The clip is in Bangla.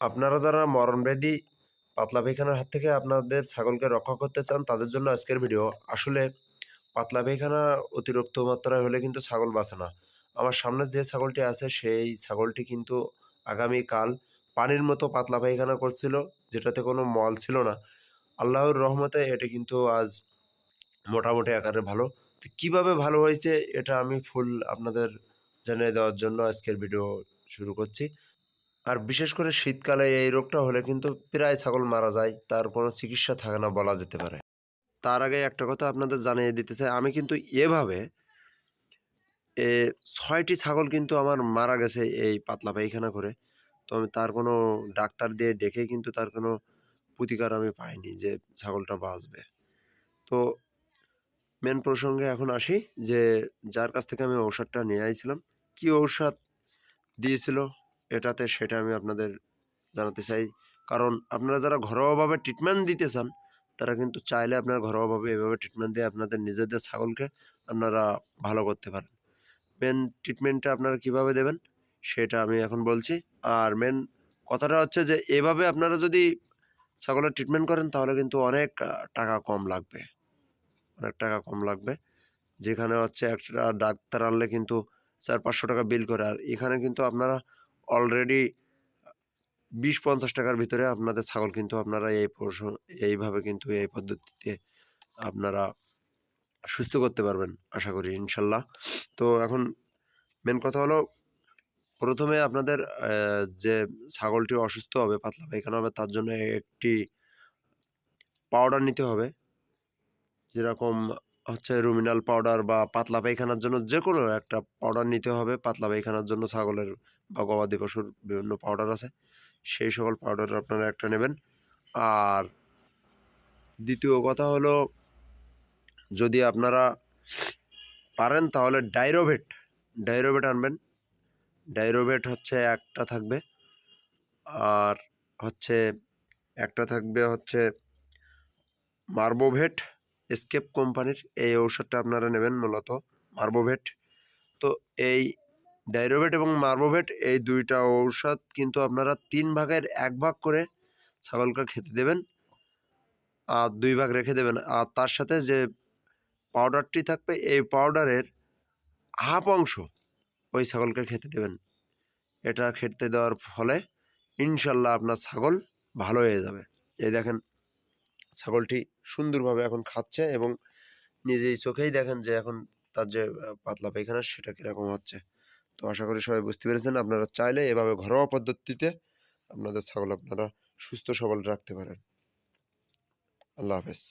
আপনারা যারা মরণব্যাধি পাতলা পায়খানার হাত থেকে আপনাদের ছাগলকে রক্ষা করতে চান, তাদের জন্য আজকের ভিডিও। আসলে পাতলা পায়খানা অতিরিক্ত মাত্রায় হলে কিন্তু ছাগল বাঁচে না। আমার সামনে যে ছাগলটি আছে, সেই ছাগলটি কিন্তু আগামীকাল পানির মতো পাতলা পায়খানা করছিল, যেটাতে কোনো মল ছিল না। আল্লাহর রহমতে এটা কিন্তু আজ মোটামুটি আকারে ভালো। তো কীভাবে ভালো হয়েছে, এটা আমি ফুল আপনাদের জানিয়ে দেওয়ার জন্য আজকের ভিডিও শুরু করছি। আর বিশেষ করে শীতকালে এই রোগটা হলে কিন্তু প্রায় ছাগল মারা যায়, তার কোনো চিকিৎসা থাকে না বলা যেতে পারে। তার আগে একটা কথা আপনাদের জানিয়ে দিতে চাই, আমি কিন্তু এভাবে এ ছয়টি ছাগল কিন্তু আমার মারা গেছে এই পাতলা পায়খানা করে। তো আমি তার কোনো ডাক্তার দিয়ে ডেকে কিন্তু তার কোনো প্রতিকার আমি পাইনি যে ছাগলটা বাঁচবে। তো মেন প্রসঙ্গে এখন আসি যে, যার কাছ থেকে আমি ঔষধটা নিয়ে আইছিলাম, কি ঔষধ দিয়েছিল? এটাতে সেটা আমি আপনাদের জানাতে চাই। কারণ আপনারা যারা ঘরোয়াভাবে ট্রিটমেন্ট দিতে চান, তারা কিন্তু চাইলে আপনারা ঘরোয়াভাবে এভাবে ট্রিটমেন্ট দিয়ে আপনাদের নিজেদের ছাগলকে আপনারা ভালো করতে পারেন। মেন ট্রিটমেন্টটা আপনারা কীভাবে দেবেন, সেটা আমি এখন বলছি। আর মেন কথাটা হচ্ছে যে, এভাবে আপনারা যদি ছাগলের ট্রিটমেন্ট করেন, তাহলে কিন্তু অনেক টাকা কম লাগবে। অনেক টাকা কম লাগবে। যেখানে হচ্ছে একটা ডাক্তার আনলে কিন্তু চার পাঁচশো টাকা বিল করে। আর এখানে কিন্তু আপনারা অলরেডি বিশ পঞ্চাশ টাকার ভিতরে আপনাদের ছাগল কিন্তু আপনারা এই এইভাবে কিন্তু এই পদ্ধতিতে আপনারা সুস্থ করতে পারবেন, আশা করি, ইনশাল্লাহ। তো এখন মেন কথা হলো, প্রথমে আপনাদের যে ছাগলটি অসুস্থ হবে, পাতলা পায়খানা হবে, তার জন্য একটি পাউডার নিতে হবে। যেরকম হচ্ছে রুমিনাল পাউডার বা পাতলা পায়খানার জন্য যে কোনো একটা পাউডার নিতে হবে। পাতলা পায়খানার জন্য ছাগলের বা গবাদি পশুর বিভিন্ন পাউডার আছে। সেই সকল পাউডার আপনারা একটা নেবেন। আর দ্বিতীয় কথা হলো, যদি আপনারা পারেন তাহলে ডাইরোভেট ডাইরোভেট আনবেন। ডাইরোভেট হচ্ছে একটা থাকবে। আর হচ্ছে একটা থাকবে হচ্ছে মার্বোভেট এসকেপ কোম্পানির এই ঔষধটা আপনারা নেবেন মূলত মার্বোভেট তো এই ডাইরোভেট এবং মার্বোভেট এই দুইটা ঔষধ কিন্তু আপনারা তিন ভাগের এক ভাগ করে ছাগলকে খেতে দেবেন, আর দুই ভাগ রেখে দেবেন। আর তার সাথে যে পাউডারটি থাকবে, এই পাউডারের হাফ অংশ ওই ছাগলকে খেতে দেবেন। এটা খেতে দেওয়ার ফলে ইনশাল্লাহ আপনার ছাগল ভালো হয়ে যাবে। এই দেখেন ছাগলটি সুন্দরভাবে এখন খাচ্ছে এবং নিজেই চোখেই দেখেন যে এখন তার যে পাতলা পায়খানা সেটা কীরকম হচ্ছে। তো আশা করি সবাই বুঝতে পেরেছেন। আপনারা চাইলে এভাবে ঘরোয়া পদ্ধতিতে আপনাদের ছাগল আপনারা সুস্থ সবল রাখতে পারেন। আল্লাহ হাফেজ।